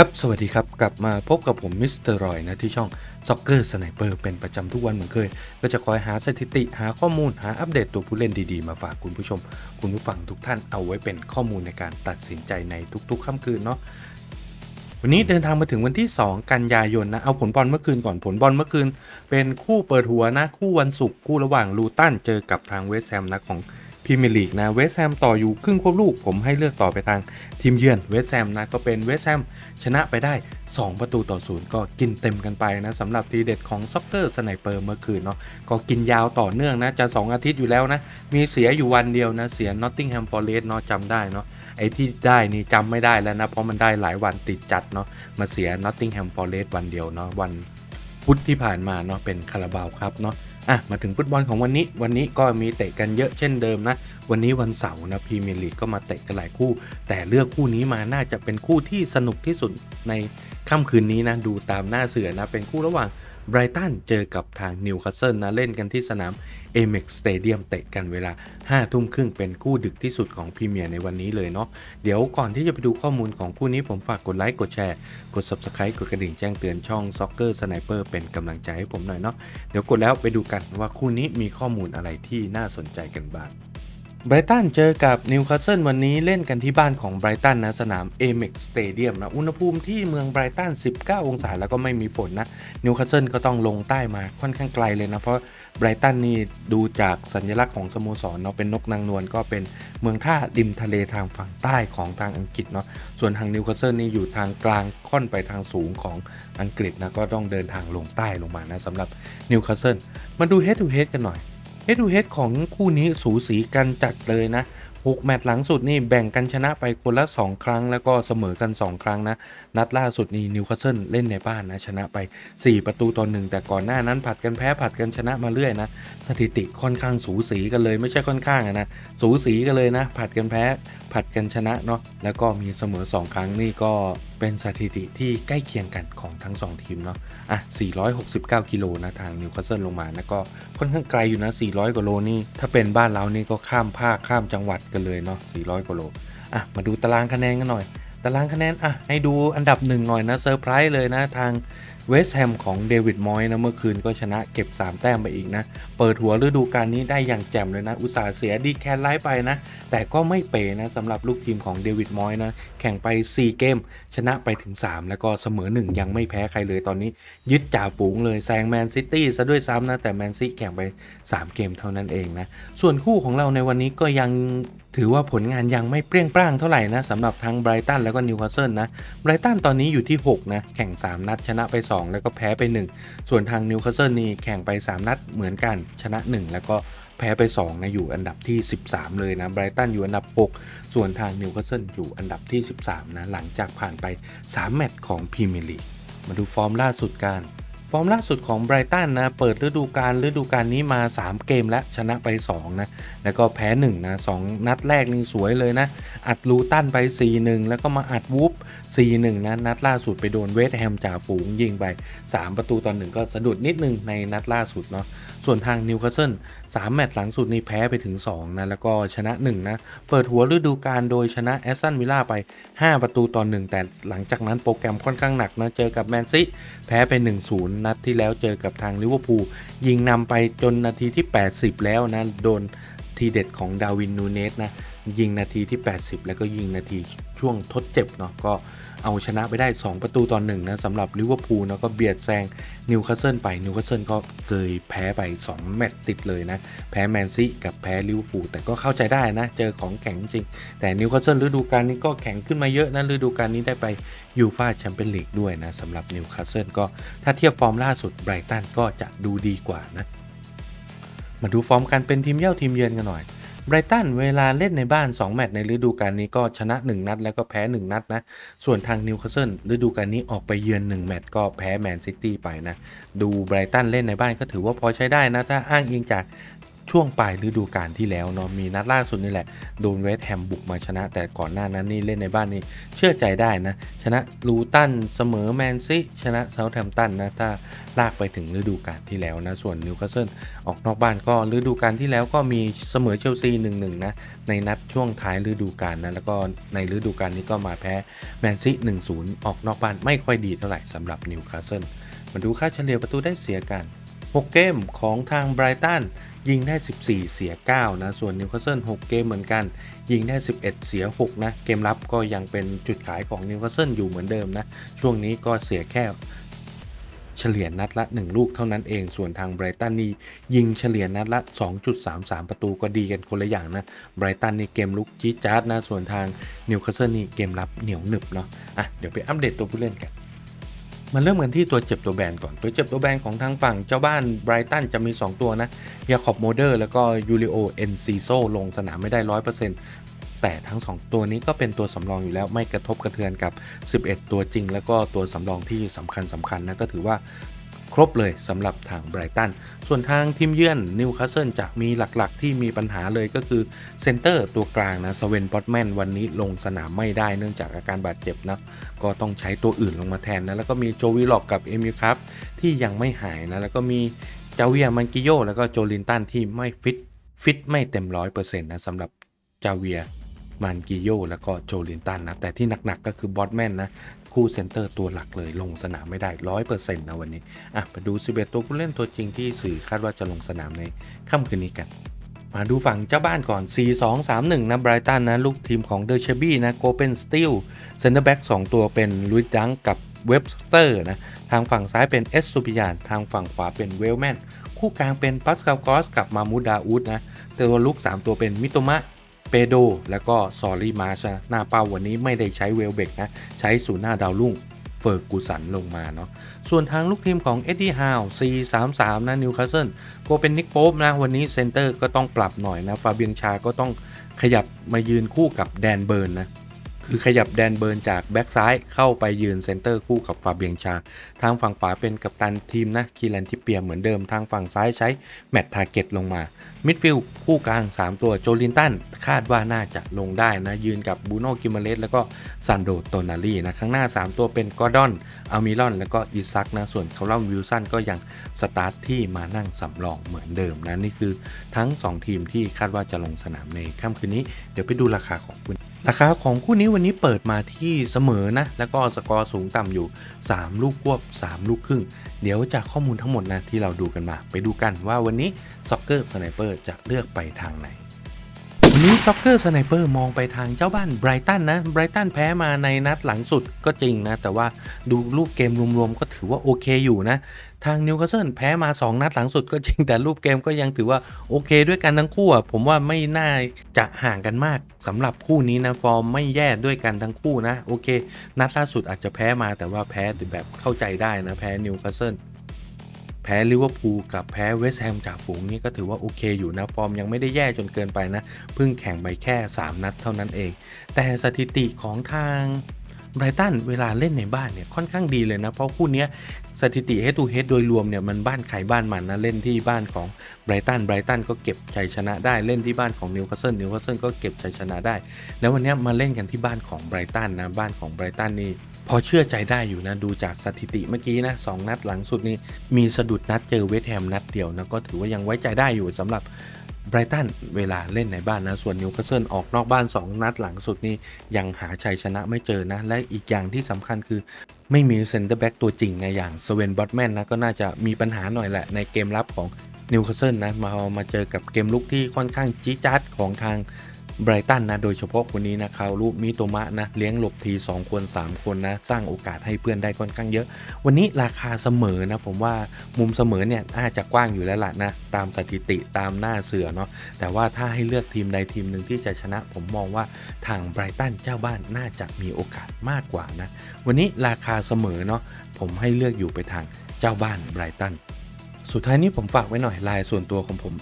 ครับ สวัสดีครับ กลับมาพบกับผมมิสเตอร์รอยนะ ที่ช่องซ็อกเกอร์สไนเปอร์เป็นประจำทุกวันเหมือนเคย ก็จะคอยหาสถิติหาข้อมูลหาอัปเดตตัวผู้เล่นดีๆ มาฝากคุณผู้ชม คุณผู้ฟังทุกท่านเอาไว้เป็นข้อมูลในการตัดสินใจในทุกๆค่ำคืนเนาะวันนี้เดินทางมาถึงวันที่ 2 กันยายนนะ เอาผลบอลเมื่อคืนก่อนผลบอลเมื่อคืน เป็นคู่เปิดหัวนะคู่วันศุกร์คู่ระหว่างลูตันเจอกับทางเวสต์แฮมนะของ พรีเมียร์ลีกนะเวสแฮมต่ออยู่ครึ่งควบลูกผมให้เลือกต่อไปทางทีมเยือนเวสแฮมนะก็เป็นเวสแฮมชนะไปได้ 2 ประตูต่อศูนย์ก็กินเต็มกันไปนะสำหรับทีเด็ดของซ็อกเกอร์สไนเปอร์เมื่อคืนเนาะก็กินยาวต่อเนื่องนะจะ 2 อาทิตย์อยู่แล้วนะมีเสียอยู่วันเดียวนะเสียนอตติงแฮมฟอร์เรสเนาะจำได้เนาะไอ้ที่ได้นี่จำไม่ได้แล้วนะ เพราะมันได้หลายวันติดจัดเนาะมาเสียนอตติงแฮมฟอร์เรสวันเดียวเนาะวัน พุธที่ผ่านมาเนาะเป็นคาราบาวครับเนาะอะมาถึงฟุตบอลของวันนี้วันนี้ก็มีเตะกันเยอะเช่นเดิมนะ วันนี้วันเสาร์นะพรีเมียร์ลีกก็มาเตะกันหลายคู่ แต่เลือกคู่นี้มาน่าจะเป็นคู่ที่สนุกที่สุดในค่ำคืนนี้นะดูตามหน้าเสือนะเป็นคู่ระหว่าง ไบรตันเจอกับทางนิวคาสเซิลนะเล่นกันที่สนาม a m e x Stadium เตะกันเวลา 5 ทุ่มครึ่งเป็นคู่ดึกที่สุดของพรีเมียร์ในวันนี้เลยเนาะเดี๋ยวก่อนที่จะไปดูข้อมูลของคู่นี้ผมฝากกดไลค์กดแชร์ กด Subscribe กดกระดิ่งแจ้งเตือนช่อง Soccer Sniper เป็นกำลังใจให้ผมหน่อยเนาะเดี๋ยวกดแล้วไปดูกันว่าคู่นี้มีข้อมูลอะไรที่น่าสนใจกันบ้าง ไบรตันเจอกับนิวคาสเซิลวันนี้เล่นกันที่บ้านของไบรตันนะสนาม a m e x Stadium นะอุณหภูมิที่เมืองไบรตัน 19 องศาแล้วก็ไม่มีฝนนะนิวคาสเซิลก็ต้องลงใต้มาค่อนข้างไกลเลยนะเพราะไบรตันนี่ดูจากสัญลักษณ์ของสโมสรเนาะเป็นนกนางนวลก็เป็นเมืองท่าริมทะเลทางฝั่งใต้ของทางอังกฤษเนาะส่วนทางนิวคาสเซิลนี่อยู่ทางกลางค่อนไปทางสูงของอังกฤษนะก็ต้องเดินทางลงใต้ลงมานะสำหรับนิวคาสเซิลมาดู head to head กันหน่อย เฮด o ูเฮดของคู่นี้สูสีกันจัดเลยนะ 6 แมตช์หลังสุดนี่แบ่งกันชนะไปคนละ 2 ครั้ง แล้วก็เสมอกัน 2 ครั้งนะ นัดล่าสุดนี่นิวคาสเซิลเล่นในบ้านนะ ชนะไป 4 ประตูต่อหนึ่งแต่ก่อนหน้านั้นผัดกันแพ้ผัดกันชนะมาเรื่อยนะ สถิติค่อนข้างสูสีกันเลยไม่ใช่ค่อนข้างอะนะ สูสีกันเลยนะ ผัดกันแพ้ผัดกันชนะเนาะแล้วก็มีเสมอ 2 ครั้งนี่ก็เป็นสถิติที่ใกล้เคียงกันของทั้ง 2 ทีมเนาะอะ 469 กิโลนะทางนิวคาสเซิลลงมานะก็ค่อนข้างไกลอยู่นะ 400กว่าโลนี่ถ้าเป็นบ้านเรานี่ก็ข้ามภาคข้ามจังหวัดกันเลยเนาะ400กว่าโลอะมาดูตารางคะแนนกันหน่อย ตารางคะแนนอะให้ดูอันดับหนึ่งหน่อยนะเซอร์ไพรส์เลยนะทาง เวสต์แฮมของเดวิดมอยนะเมื่อคืนก็ชนะเก็บ 3 แต้มไปอีกนะ เปิดหัวฤดูกาลนี้ได้อย่างแจ่มเลยนะ อุตสาห์เสียดีแคนไลท์ไปนะ แต่ก็ไม่เป๋นะสำหรับลูกทีมของเดวิดมอยนะ แข่งไป 4 เกม ชนะไปถึง 3 แล้วก็เสมอ 1 ยังไม่แพ้ใครเลยตอนนี้ ยึดจ่าฝูงเลยแซงแมนซิตี้ซะด้วยซ้ำนะ แต่แมนซิตี้แข่งไป 3 เกมเท่านั้นเองนะส่วนคู่ของเราในวันนี้ก็ยังถือว่าผลงานยังไม่เปรี้ยงปร้างเท่าไหร่นะสำหรับทั้งไบรตันแล้วก็นิวคาสเซิลนะไบรตันตอนนี้อยู่ที่ 6 นะ แข่ง 3 นัดชนะไป 2แล้วก็แพ้ไป 1 ส่วนทางนิวคาสเซิลนี่แข่งไป 3 นัดเหมือนกันชนะ 1 แล้วก็แพ้ไป 2 นะอยู่อันดับที่ 13 เลยนะไบรตันอยู่อันดับ 6 ส่วนทางนิวคาสเซิลอยู่อันดับที่ 13 นะ หลังจากผ่านไป 3 แมตช์ของพรีเมียร์ลีกมาดูฟอร์มล่าสุดกัน ฟอร์มล่าสุดของไบรตันนะ เปิดฤดูกาลฤดูกาลนี้มา 3 เกมแล้วชนะไป 2 นะ แล้วก็แพ้ 1 นะ 2 นัดแรกนี่สวยเลยนะ อัดลูตันไป 4-1 แล้วก็มาอัดวูฟ4-1 นะ นัดล่าสุดไปโดนเวสต์แฮมจ่าฝูงยิงไป 3 ประตูตอนหนึ่งก็สะดุดนิดนึงในนัดล่าสุดเนาะส่วนทางนิวคาสเซิล3แมตช์หลังสุดนี่แพ้ไปถึง 2 นะ แล้วก็ชนะ 1 นะ เปิดหัวฤดูกาลโดยชนะแอสตันวิลล่าไป 5 ประตูต่อ 1 แต่หลังจากนั้นโปรแกรมค่อนข้างหนักนะ เจอกับแมนซิแพ้ไป 1-0 นัดที่แล้วเจอกับทางลิเวอร์พูลยิงนำไปจนนาทีที่ 80 แล้วนะ โดนทีเด็ดของดาวินนูเนสนะ ยิงนาทีที่ 80 แล้วก็ยิงนาทีช่วงทดเจ็บเนาะก็เอาชนะไปได้ 2 ประตูต่อหนึ่งนะสำหรับลิเวอร์พูลนะก็เบียดแซงนิวคาสเซิลไปนิวคาสเซิลก็เคยแพ้ไป 2 แมตช์ติดเลยนะ แพ้แมนซีกับแพ้ลิเวอร์พูลแต่ก็เข้าใจได้นะ เจอของแข็งจริง แต่นิวคาสเซิลฤดูกาลนี้ก็แข็งขึ้นมาเยอะนะฤดูกาลนี้ได้ไปยูฟาแชมเปี้ยนลีกด้วยนะสำหรับนิวคาสเซิลก็ถ้าเทียบฟอร์มล่าสุดไบรตันก็จะดูดีกว่านะมาดูฟอร์มการเป็นทีมเย่าทีมเยือนกันหน่อย ไบรตันเวลาเล่นในบ้าน 2 แมตช์ในฤดูกาลนี้ก็ชนะ 1 นัด แล้วก็แพ้ 1 นัดนะ ส่วนทางนิวคาสเซิลฤดูกาลนี้ออกไปเยือน 1 แมตช์ก็แพ้แมนซิตี้ไปนะ ดูไบรตันเล่นในบ้านก็ถือว่าพอใช้ได้นะ ถ้าอ้างอิงจาก ช่วงปลายฤดูกาลที่แล้วเนาะมีนัดล่าสุดนี่แหละ โดนเวสต์แฮมบุกมาชนะ แต่ก่อนหน้านั้นนี่เล่นในบ้านนี่เชื่อใจได้นะ ชนะลูตันเสมอแมนซีชนะเซาท์แฮมป์ตันนะถ้าลากไปถึงฤดูกาลที่แล้วนะ ส่วนนิวคาสเซิลออกนอกบ้านก็ฤดูกาลที่แล้วก็มีเสมอเชลซี1-1นะในนัดช่วงท้ายฤดูกาลนะแล้วก็ในฤดูกาลนี้ก็มาแพ้แมนซี1-0 ออกนอกบ้านไม่ค่อยดีเท่าไหร่สำหรับนิวคาสเซิลมาดูค่าเฉลี่ยประตูได้เสียกัน 6 เกมของทางไบรตัน ยิงได้ 14 เสีย 9 นะ ส่วนนิวคาสเซิล6เกมเหมือนกัน ยิงได้ 11 เสีย 6 นะ เกมรับก็ยังเป็นจุดขายของนิวคาสเซิลอยู่เหมือนเดิมนะ ช่วงนี้ก็เสียแค่เฉลี่ยนัดละ 1 ลูกเท่านั้นเอง ส่วนทางไบรตันนี่ยิงเฉลี่ยนัดละ 2.33 ประตูก็ดีกันคนละอย่างนะ ไบรตันนี่เกมลุกจี๊ดจ๊าดนะ ส่วนทางนิวคาสเซิลนี่เกมรับเหนียวหนึบเนาะ อะ เดี๋ยวไปอัปเดตตัวผู้เล่นกัน มาเริ่มกันที่ตัวเจ็บตัวแบนก่อน ตัวเจ็บตัวแบนของทางฝั่งเจ้าบ้านไบรตันจะมี 2 ตัวนะยาคอบโมเดอร์แล้วก็ยูริโอเอนซีโซลงสนามไม่ได้ 100%แต่ทั้ง 2 ตัวนี้ก็เป็นตัวสำรองอยู่แล้วไม่กระทบกระเทือนกับ 11 ตัวจริง แล้วก็ตัวสำรองที่สำคัญสำคัญนะก็ถือว่า รบเลยสำหรับทางไบรตัน ส่วนทางทีมเยือนนิวคาสเซิลจะมีหลักๆ ที่มีปัญหาเลยก็คือเซนเตอร์ตัวกลางนะสเวนบอตแมนวันนี้ลงสนามไม่ได้เนื่องจากอาการบาดเจ็บนะก็ต้องใช้ตัวอื่นลงมาแทนนะแล้วก็มีโจวิลล็อกกับเอมิลครับที่ยังไม่หายนะแล้วก็มีจาเวียมันกิโยแล้วก็โจลินตันที่ไม่ฟิตฟิตไม่เต็มร้อยเปอร์เซ็นต์นะสำหรับจาเวียมันกิโยแล้วก็โจลินตันนะแต่ที่หนักๆก็คือบอสแมนนะ คู่เซนเตอร์ตัวหลักเลยลงสนามไม่ได้ร้อยเปอร์เซ็นต์นะวันนี้อะไปดู 11 ตัวผู้เล่นตัวจริงที่สื่อคาดว่าจะลงสนามในค่ำคืนนี้กันมาดูฝั่งเจ้าบ้านก่อน 4-2-3-1 นะไบรตันนะ ลูกทีมของเดอร์เชบี้นะโกเป็นสติลเซนเตอร์แบ็ก2ตัวเป็นลุยดังกับเว็บสเตอร์นะ ทางฝั่งซ้ายเป็นเอสซูปิยาน ทางฝั่งขวาเป็นเวลแมน คู่กลางเป็นปัสคาลกอสกับมามูดาอูดนะ ตัวลุก 3 ตัวเป็นมิโตมะ เปโดแล้วก็ซอรี่มาชนะหน้าเป้าวันนี้ไม่ได้ใช้เวลเบกนะ ใช้ศูนย์หน้าดาวรุ่งเฟิร์กูสันลงมาเนาะส่วนทางลูกทีมของเอ็ดดี้ฮาว4-3-3 นะนิวคาสเซิลก็เป็นนิกโป๊ปนะ วันนี้เซนเตอร์ก็ต้องปรับหน่อยนะ ฟาเบียงชาก็ต้องขยับมายืนคู่กับแดนเบิร์นนะ คือขยับแดนเบิร์นจากแบ็กซ้ายเข้าไปยืนเซนเตอร์คู่กับฟาเบียงชา ทางฝั่งขวาเป็นกัปตันทีมนะคีแลนทิเปียเหมือนเดิมทางฝั่งซ้ายใช้แมตต์ทาร์เก็ตลงมา มิดฟิลด์คู่กลาง 3 ตัวโจลินตันคาดว่าน่าจะลงได้นะ ยืนกับบูโนกิมเลสแล้วก็ซันโดโตนารีนะ ข้างหน้า 3 ตัวเป็นกอร์ดอนอามิลอน แล้วก็อีซักนะ ส่วนคาร์ลวิลสันก็ยังสตาร์ทที่มานั่งสำรองเหมือนเดิมนะ นี่คือทั้ง 2 ทีมที่คาดว่าจะลงสนามในค่ำคืนนี้ เดี๋ยวไปดูราคาของคุณ ราคาของคู่นี้วันนี้เปิดมาที่เสมอนะ แล้วก็สกอร์สูงต่ำอยู่ 3 ลูกควบ 3 ลูกครึ่ง เดี๋ยวจากข้อมูลทั้งหมดนะที่เราดูกันมา ไปดูกันว่าวันนี้ซ็อกเกอร์สไนเปอร์จะเลือกไปทางไหน วันนี้ซ็อกเกอร์สไนเปอร์มองไปทางเจ้าบ้านไบรตันนะไบรตันแพ้มาในนัดหลังสุดก็จริงนะ แต่ว่าดูรูปเกมรวมๆก็ถือว่าโอเคอยู่นะ ทางนิวคาสเซิลแพ้มา 2 นัดหลังสุดก็จริงแต่รูปเกมก็ยังถือว่าโอเคด้วยกันทั้งคู่อะผมว่าไม่น่าจะห่างกันมากสำหรับคู่นี้นะฟอร์มไม่แย่ด้วยกันทั้งคู่นะโอเค นัดล่าสุดอาจจะแพ้มาแต่ว่าแพ้แบบเข้าใจได้นะแพ้นิวคาสเซิลแพ้ลิเวอร์พูลกับแพ้เวสต์แฮมจากฝูงนี่ก็ถือว่าโอเคอยู่นะฟอร์มยังไม่ได้แย่จนเกินไปนะเพิ่งแข่งไปแค่ 3 นัดเท่านั้นเอง แต่สถิติของทางไบรตันเวลาเล่นในบ้านเนี่ยค่อนข้างดีเลยนะ เพราะคู่นี้ สถิติ head to head โดยรวมเนี่ยมันบ้านใครบ้านมันนะ เล่นที่บ้านของไบรตันไบรตันก็เก็บชัยชนะได้เล่นที่บ้านของนิวคาสเซิลนิวคาสเซิลก็เก็บชัยชนะได้ แล้ววันนี้มาเล่นกันที่บ้านของไบรตันนะบ้านของไบรตันนี่พอเชื่อใจได้อยู่นะ ดูจากสถิติเมื่อกี้นะสองนัดหลังสุดนี่มีสะดุดนัดเจอเวสต์แฮมนัดเดียวนะก็ถือว่ายังไว้ใจได้อยู่สำหรับ ไบรตันเวลาเล่นในบ้านนะ ส่วนนิวคาสเซิลออกนอกบ้าน 2 นัดหลังสุดนี่ยังหาชัยชนะไม่เจอนะ และอีกอย่างที่สำคัญคือไม่มีเซนเตอร์แบ็กตัวจริงในะอย่างสเวนบอตแมนนะก็น่าจะมีปัญหาหน่อยแหละในเกมรับของนิวคาสเซิลนะมามาเจอกับเกมลุกที่ค่อนข้างจี๊ดจ๊าดของทาง ไบรตันนะโดยเฉพาะคนนี้นะคารุมิโตมะนะเลี้ยงหลบที 2 คน 3 คนนะสร้างโอกาสให้เพื่อนได้ค่อนข้างเยอะ วันนี้ราคาเสมอนะผมว่ามุมเสมอเนี่ยน่าจะกว้างอยู่แล้วล่ะนะตามสถิติตามหน้าเสือเนาะแต่ว่าถ้าให้เลือกทีมใดทีมหนึ่งที่จะชนะ ผมมองว่าทางไบรตันเจ้าบ้านน่าจะมีโอกาสมากกว่านะวันนี้ราคาเสมอเนาะผมให้เลือกอยู่ไปทางเจ้าบ้านไบรตัน สุดท้ายนี้ผมฝากไว้หน่อยไลน์ส่วนตัวของผม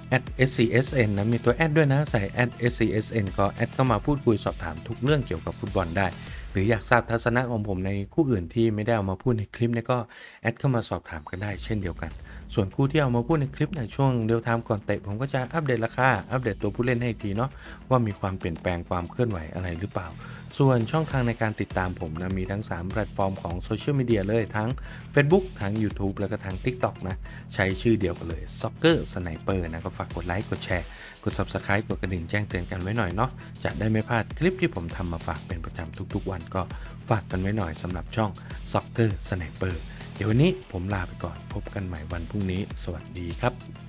@scsn นะมีตัวแอดด้วยนะใส่ @scsn ก็แอดเข้ามาพูดคุยสอบถามทุกเรื่องเกี่ยวกับฟุตบอลได้ หรืออยากทราบทัศนะของผมในคู่อื่นที่ไม่ได้เอามาพูดในคลิปนี่ก็แอดเข้ามาสอบถามกันได้เช่นเดียวกัน ส่วนคู่ที่เอามาพูดในคลิปในช่วงเดียวไทม์ก่อนเตะผมก็จะอัปเดตราคา อัปเดตตัวผู้เล่นให้ทีเนาะว่ามีความเปลี่ยนแปลงความเคลื่อนไหวอะไรหรือเปล่า ส่วนช่องทางในการติดตามผมนะมีทั้ง 3 แพลตฟอร์มของโซเชียลมีเดียเลยทั้ง Facebook ทั้ง YouTube แล้วก็ทั้ง TikTok นะ ใช้ชื่อเดียวกันเลย Soccer Sniper นะก็ฝากกดไลค์กดแชร์กด Subscribe กดกระดิ่งแจ้งเตือนกันไว้หน่อยเนาะจะได้ไม่พลาดคลิปที่ผมทำมาฝากเป็นประจำทุกๆ วันก็ฝากกันไว้หน่อยสำหรับช่อง Soccer Sniper เดี๋ยววันนี้ผมลาไปก่อนพบกันใหม่วันพรุ่งนี้ สวัสดีครับ